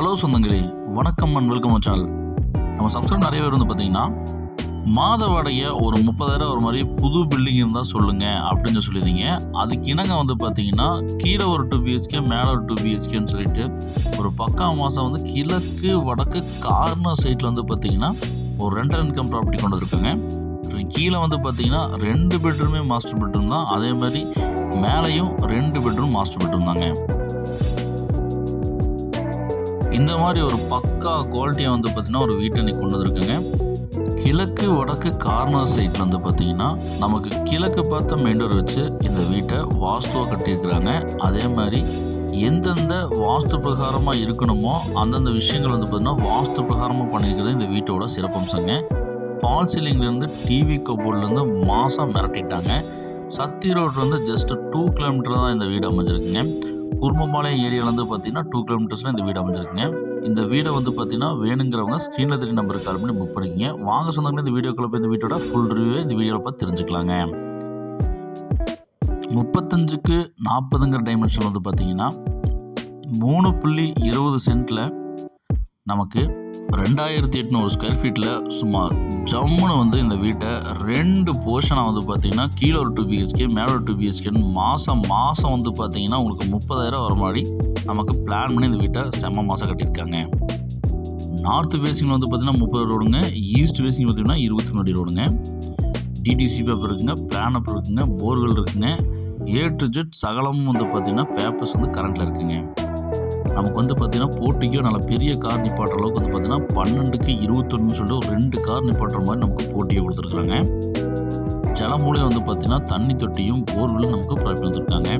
Hello சொந்தங்களே வணக்கம் and welcome வச்சால் நம்ம சப்ஸ்கிரைப் நிறைய பேர் வந்து பார்த்தீங்கன்னா மாத வாடகையை ஒரு முப்பதாயிரம் ஒரு மாதிரி புது பில்டிங் இருந்தால் சொல்லுங்கள் அப்படின்னு சொல்லியிருந்தீங்க. அதுக்கு இணங்க வந்து பார்த்தீங்கன்னா கீழே ஒரு டூ பிஹெச்கே மேலே ஒரு டூ பிஹெச்கேன்னு சொல்லிட்டு ஒரு பக்கா மாதம் வந்து கிழக்கு வடக்கு கார்னர் சைட்டில் வந்து பார்த்தீங்கன்னா ஒரு ரெண்டர் இன்கம் ப்ராப்பர்ட்டி கொண்டு வந்திருக்காங்க. கீழே வந்து பார்த்தீங்கன்னா ரெண்டு பெட்ரூமே மாஸ்டர் பெட்ரூம் தான். அதே மாதிரி மேலேயும் ரெண்டு பெட்ரூம் மாஸ்டர் பெட்ரூம் தாங்க. இந்த மாதிரி ஒரு பக்கா குவாலிட்டியாக வந்து பார்த்தீங்கன்னா ஒரு வீட்டை இன்னைக்கு கொண்டு வந்திருக்குங்க. கிழக்கு வடக்கு கார்னர் சைட்டில் வந்து பார்த்தீங்கன்னா நமக்கு கிழக்கு பார்த்த மெயின்டோர் வச்சு இந்த வீட்டை வாஸ்துவாக கட்டியிருக்கிறாங்க. அதே மாதிரி எந்தெந்த வாஸ்து பிரகாரமாக இருக்கணுமோ அந்தந்த விஷயங்கள் வந்து பார்த்திங்கன்னா வாஸ்து பிரகாரமாக பண்ணியிருக்கிறது இந்த வீட்டோட சிறப்பம்சங்க. பால் சீலிங்லேருந்து டிவி கபோர்ட்லேருந்து மாதம் மிரட்டிட்டாங்க. சத்தி ரோட்லேருந்து ஜஸ்ட் டூ கிலோமீட்டர் தான் இந்த வீடு அமைஞ்சிருக்குங்க. குருமம்பாளையம் ஏரியாவிலேருந்து பார்த்தீங்கன்னா டூ கிலோமீட்டர்ஸில் இந்த வீடு அமைஞ்சிருக்குங்க. இந்த வீடை வந்து பார்த்தீங்கன்னா வேணுங்கிறவங்க ஸ்க்ரீனில் தெரிய நம்பருக்கு கால் பண்ணி புக் பண்ணிக்கங்க. வாங்க சொந்தங்களே இந்த வீடியோக்குள்ள போய் இந்த வீட்டோட ஃபுல் ரிவ்யூ இந்த வீடியோவில் பார்த்து தெரிஞ்சுக்கலாங்க. முப்பத்தஞ்சுக்கு நாற்பதுங்கிற டைமென்ஷன் வந்து பார்த்தீங்கன்னா மூணு புள்ளி இருபது சென்ட்டில் நமக்கு ரெண்டாயிரத்தி எட்நூறு ஸ்கொயர் ஃபீட்டில் சும்மா ஜம்முன்னு வந்து இந்த வீட்டை ரெண்டு போர்ஷனாக வந்து பார்த்தீங்கன்னா கீழே ஒரு டூ பிஹெச்கே மேலே ஒரு டூ பிஹெச்கேன்னு மாதம் மாதம் வந்து பார்த்தீங்கன்னா உங்களுக்கு முப்பதாயிரம் வர மாதிரி நமக்கு பிளான் பண்ணி இந்த வீட்டை செம்ம மாதம் கட்டியிருக்காங்க. நார்த் ஃபேஸிங்கில் வந்து பார்த்தீங்கன்னா முப்பது ரோடுங்க ஈஸ்ட் ஃபேஸிங் பார்த்தீங்கன்னா இருபத்தி மூணு ரோடுங்க டிடிசி பேப்பர் இருக்குங்க பிளான் அப் இருக்குங்க போர்வெல் இருக்குங்க. ஏ டு ஜெட் சகலமும் வந்து பார்த்தீங்கன்னா பேப்பர்ஸ் வந்து கரண்ட்டில் இருக்குங்க. நமக்கு வந்து பார்த்தீங்கன்னா போட்டிக்கும் நல்ல பெரிய கார் நிப்பாட்டுற அளவுக்கு வந்து பார்த்தீங்கன்னா பன்னெண்டுக்கு இருபத்தொன்னு சொல்லிட்டு ஒரு ரெண்டு கார் நிப்பாட்டுற மாதிரி நமக்கு போட்டியை கொடுத்துருக்குறாங்க. ஜலமூலையும் வந்து பார்த்தீங்கன்னா தண்ணி தொட்டியும் போர்வெல்லும் நமக்கு ப்ரொவைட் பண்ணிருக்காங்க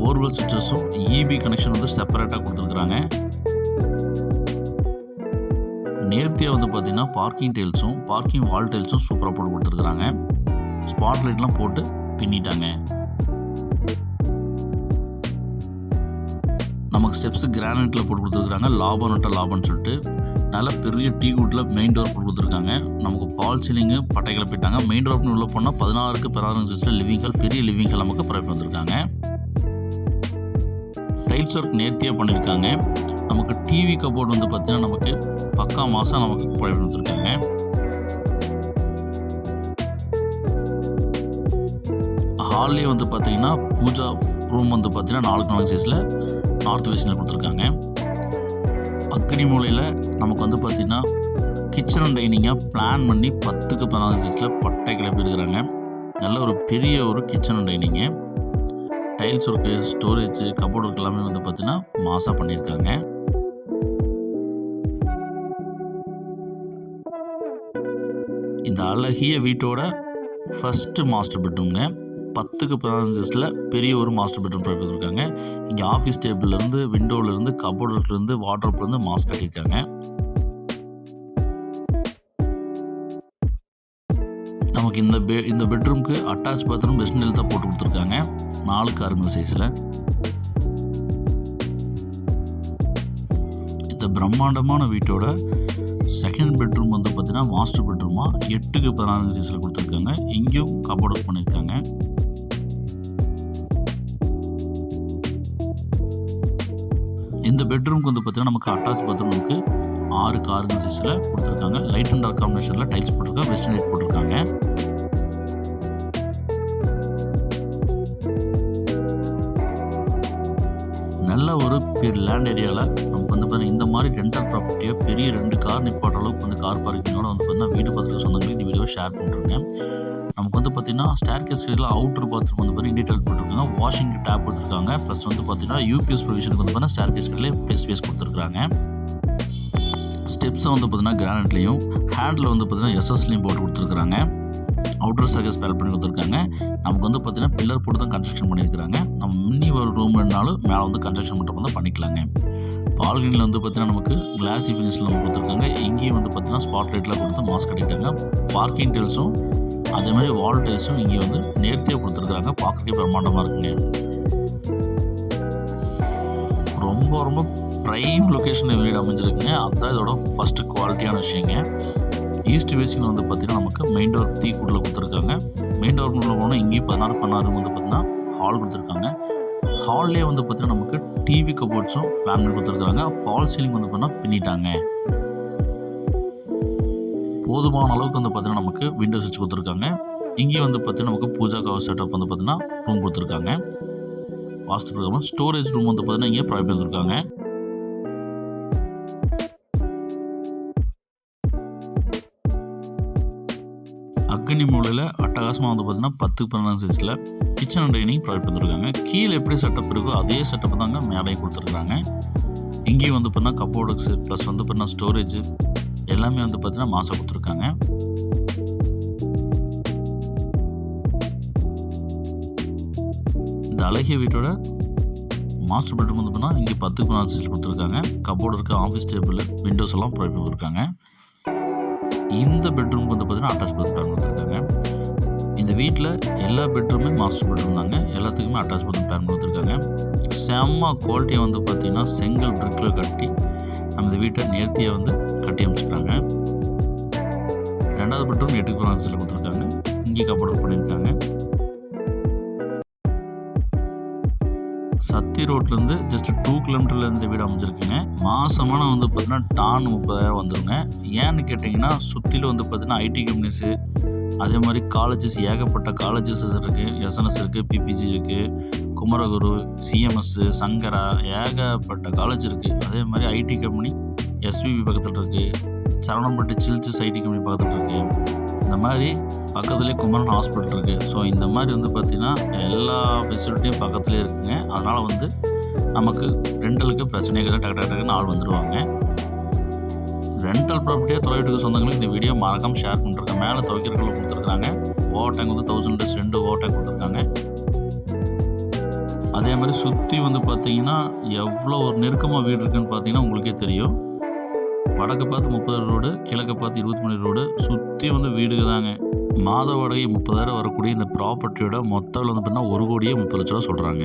போர்வெல் சுவிச்சஸும் இபி கனெக்ஷன் வந்து செப்பரேட்டாக கொடுத்துருக்குறாங்க. நேர்த்தியாக வந்து பார்த்தீங்கன்னா பார்க்கிங் டைல்ஸும் பார்க்கிங் வால் டைல்ஸும் சூப்பராக போட்டு கொடுத்துருக்குறாங்க. ஸ்பாட் லைட்லாம் போட்டு பின்னிட்டாங்க. நமக்கு ஸ்டெப்ஸ் கிரானைட்டில் போட்டு கொடுத்துருக்காங்க லாபம் நட்ட லாபம்னு சொல்லிட்டு நல்ல பெரிய டீ குட்டில் மெயின் டோர் போட்டு கொடுத்துருக்காங்க. நமக்கு ஃபால் சீலிங்கு பட்டைகளை போயிட்டாங்க. மெயின் டோர்னு உள்ளே போனால் பதினாறுக்கு பதினாறு சிஸ்டர் லிவிங் ஹால் பெரிய லிவிங் ஹால் நமக்கு ப்ரொவைட் வந்திருக்காங்க. டைல்ஸ் ஒர்க் நேர்த்தியாக பண்ணியிருக்காங்க நமக்கு டிவி கபோர்டு வந்து பார்த்திங்கன்னா நமக்கு பக்கா மாதம் நமக்கு ப்ரொவைட் வந்திருக்காங்க. ஹால்லே வந்து பார்த்தீங்கன்னா பூஜா ரூம் வந்து பார்த்தீங்கன்னா நாலுக்கு நாலு சைஸில் நார்த் வெஸ்டில் கொடுத்துருக்காங்க. அக்னி மூலையில் நமக்கு வந்து பார்த்திங்கன்னா கிச்சன் அண்ட் டைனிங்காக பிளான் பண்ணி பத்துக்கு பதினாலு சைஸில் பட்டை கிளப்பி இருக்கிறாங்க நல்ல ஒரு பெரிய ஒரு kitchen and dining tiles work storage cupboard work எல்லாமே வந்து பார்த்திங்கன்னா மாசாக பண்ணியிருக்காங்க இந்த அழகிய வீட்டோட ஃபஸ்ட்டு மாஸ்டர் பெட்ரூம்ங்க பத்துக்கு பதினஞ்சில் பெரிய ஒரு மாஸ்டர் பெட்ரூம் ப்ரொவைட் பண்ணியிருக்காங்க இங்கே ஆஃபீஸ் டேபிள்லேருந்து விண்டோவிலேருந்து கபோர்ட்லேருந்து வாட்ரோப்லேருந்து மாஸ்க் கட்டியிருக்காங்க. நமக்கு இந்த பெ இந்த பெட்ரூம்க்கு அட்டாச் பாத்ரூம் வெஸ்ட் தான் போட்டு கொடுத்துருக்காங்க. நாலு அறுபது சைஸில் இந்த பிரம்மாண்டமான வீட்டோட செகண்ட் பெட்ரூம் வந்து பார்த்தீங்கன்னா மாஸ்டர் பெட்ரூமாக எட்டுக்கு பதினாறு சைஸில் கொடுத்துருக்காங்க. இங்கேயும் கபோர்ட் பண்ணியிருக்காங்க. இந்த பெட்ரூம்க்கு வந்து பார்த்தீங்கன்னா நமக்கு அட்டாச் பாத்ரூமுக்கு ஆறு காருங்க சைஸில் கொடுத்துருக்காங்க. லைட் அண்ட் டார்க் காம்பினேஷனில் டைல்ஸ் போட்டிருக்காங்க வெஸ்டர்ன் லைட் போட்டிருக்காங்க. நல்ல ஒரு பெரிய லேண்ட் ஏரியாவில் மாதிரி ரெண்டல் ப்ராப்பர்ட்டியை பெரிய ரெண்டு கார் நிப்பாட்ட அளவுக்கு வந்து கார் பார்க்கிங்கோட வந்து பார்த்தீங்கன்னா வீடு பார்த்துட்டு சொந்தங்களுக்கு இந்த வீடியோ ஷேர் பண்ணிருக்கேன். நமக்கு வந்து பார்த்தீங்கன்னா ஸ்டேர்கேஸ் சைடில் அவுட்டர் பாத்ரூம் வந்து பார்த்தீங்கன்னா டீடைல் போட்டிருக்காங்க. வாஷிங் டேப் கொடுத்துருக்காங்க ப்ளஸ் வந்து பார்த்தீங்கன்னா யூபிஎஸ் ப்ரொவிஷனுக்கு வந்து பார்த்தீங்கன்னா ஸ்டேர்கேஸ் கேஸ் சைடில் ஸ்பேஸ் கொடுத்துருக்காங்க ஸ்டெப்ஸை வந்து பார்த்தீங்கன்னா கிரானைட்லேயும் ஹேண்டில் வந்து பார்த்தீங்கன்னா எஸ்எஸ்லையும் போட்டு கொடுத்துருக்காங்க அவுட்டர் சர்க்கஸ் ஸ்பேல் பண்ணி கொடுத்துருக்காங்க நமக்கு வந்து பார்த்தீங்கன்னா பில்லர் போட்டு தான் கன்ஸ்ட்ரக்ஷன் பண்ணியிருக்காங்க நம்ம மினி ஒரு ரூம் வேணாலும் மேலே வந்து கன்ஸ்ட்ரக்ஷன் மட்டும் தான் பண்ணிக்கலாங்க. பால்கனியில் வந்து பார்த்தீங்கன்னா நமக்கு கிளாஸி ஃபினிஷில் நம்ம கொடுத்துருக்காங்க. இங்கேயும் வந்து பார்த்தீங்கன்னா ஸ்பாட் லைட்டில் கொடுத்து மாஸ்க் கட்டிட்டாங்க பார்க்கிங் டைல்ஸும் அதே மாதிரி வால் டைல்ஸும் இங்கே வந்து நேர்த்தியாக கொடுத்துருக்குறாங்க. பார்க்கறதுக்கே பிரமாண்டமாக இருக்குங்க. ரொம்ப ரொம்ப ப்ரைம் லொக்கேஷனில் வீடு அமைஞ்சிருக்குங்க. அதுதான் இதோட ஃபஸ்ட்டு குவாலிட்டியான விஷயங்க. ஈஸ்ட் வேஸ்டில் வந்து பார்த்திங்கன்னா நமக்கு மெயின் டோர் தீ கூட்டில் கொடுத்துருக்காங்க. மெயின் டோர் உள்ள போனால் இங்கேயும் பதினாறு பதினாறு வந்து பார்த்திங்கன்னா ஹால் கொடுத்துருக்காங்க. ஹால்லே வந்து பார்த்திங்கன்னா நமக்கு டிவி கபோர்ட்ஸும் ஃபேமிலி கொடுத்துருக்காங்க. ஃபால் சீலிங் வந்து பார்த்தீங்கன்னா பின்னிட்டாங்க. போதுமான அளவுக்கு வந்து பார்த்தீங்கன்னா நமக்கு விண்டோஸ் வச்சு கொடுத்துருக்காங்க. இங்கேயும் வந்து பார்த்தீங்கன்னா நமக்கு பூஜா கவர் செட்டப் வந்து பார்த்திங்கன்னா ரூம் கொடுத்துருக்காங்க. வாஸ்து பிரகாரம் ஸ்டோரேஜ் ரூம் வந்து பார்த்தீங்கன்னா இங்கே ப்ரொவைட் பண்ணியிருக்காங்க அக்னி மூலையில் அட்டகாசமாக வந்து பார்த்தீங்கன்னா பத்து பன்னெண்டு சைஸில் கிச்சன் அண்ட் டைனிங் ப்ரொவைட் பண்ணிருக்காங்க கீழே எப்படி செட்டப் இருக்கோ அதே செட்டப் தாங்க மேலேயும் கொடுத்துருக்காங்க. இங்கேயும் வந்து பார்த்தீங்கன்னா கப்போர்டுக்ஸு ப்ளஸ் வந்து பார்த்தீங்கன்னா ஸ்டோரேஜ் எல்லாமே வந்து பார்த்திங்கன்னா மாசம் கொடுத்துருக்காங்க. இந்த அழகிய வீட்டோட மாஸ்டர் பெட்ரூம் வந்து பார்த்தீங்கன்னா இங்கே பத்து பன்னெண்டு சைஸில் கொடுத்துருக்காங்க. கப்போர்டு இருக்க ஆஃபீஸ் டேபிள் விண்டோஸ் எல்லாம் ப்ரொவைட் பண்ணியிருக்காங்க இந்த பெட்ரூமுக்கு வந்து பார்த்தீங்கன்னா அட்டாச் பாத்ரூம் கொடுத்துருக்காங்க. இந்த வீட்டில் எல்லா பெட்ரூமே மாஸ்டர் பெட்ரூம் தாங்க. எல்லாத்துக்குமே அட்டாச் பாத்ரூம் பிளான் கொடுத்துருக்காங்க. செம்ம குவாலிட்டியை வந்து பார்த்திங்கன்னா செங்கல் பிரிக்கில் கட்டி நம்ம வீட்டை நேர்த்தியாக வந்து கட்டி அமைச்சிக்கிறாங்க ரெண்டாவது பெட்ரூம் எட்டு குரான்ஸில் கொடுத்துருக்காங்க. இங்கே கப்போர்ட் பண்ணியிருக்காங்க. சத்தி ரோட்லேருந்து ஜஸ்ட் டூ கிலோமீட்டரில் இந்த வீடு அமைஞ்சிருக்குங்க. மாசமான வந்து பார்த்தீங்கன்னா டான் முப்பதாயிரம் வந்துருங்க. ஏன்னு கேட்டிங்கன்னா சுற்றிலும் வந்து பார்த்தீங்கன்னா ஐடி கம்பெனிஸு அதே மாதிரி காலேஜஸ் ஏகப்பட்ட காலேஜஸ் இருக்குது எஸ்என்எஸ் இருக்குது பிபிஜி இருக்குது குமரகுரு சிஎம்எஸ்ஸு சங்கரா ஏகப்பட்ட காலேஜ் இருக்குது அதே மாதிரி ஐடி கம்பெனி எஸ்விபி பக்கத்தில் இருக்குது சரவணம்பட்டு சில்ச்சஸ் ஐடி கம்பெனி பக்கத்தில் இருக்குது இந்த மாதிரி பக்கத்துலேயே குமரன் ஹாஸ்பிட்டல் இருக்குது ஸோ இந்த மாதிரி வந்து பார்த்திங்கன்னா எல்லா ஃபெசிலிட்டியும் பக்கத்துலேயே இருக்குங்க. அதனால் வந்து நமக்கு ரெண்டலுக்கு பிரச்சனை கிடையாது டக்கு டக்கு டக்குன்னு ஆள் வந்துடுவாங்க ரெண்டல் ப்ராப்பர்ட்டியாக தொலைவீட்டுக்கு சொந்தங்களுக்கு இந்த வீடியோ மறக்காமல் ஷேர் பண்ணுறாங்க மேலே துவைக்கிறக்குள்ள கொடுத்துருக்காங்க ஓவர் டேங்க் வந்து தௌசண்ட் லிட்டர்ஸ் ரெண்டு ஓவர் டேங்க் கொடுத்துருக்காங்க. அதே மாதிரி சுற்றி வந்து பார்த்தீங்கன்னா எவ்வளோ ஒரு நெருக்கமாக வீடு இருக்குதுன்னு பார்த்தீங்கன்னா உங்களுக்கே தெரியும். வடக்கு பார்த்து முப்பது ரோடு கிழக்கு பார்த்து இருபத்தி மூணு ரோடு சுற்றி வந்து வீடுங்க தாங்க மாத வாடகை முப்பதாயிரம் வரக்கூடிய இந்த ப்ராப்பர்ட்டியோட மொத்தம் வந்து பார்த்தீங்கன்னா ஒரு கோடியே முப்பது லட்ச ரூபா சொல்கிறாங்க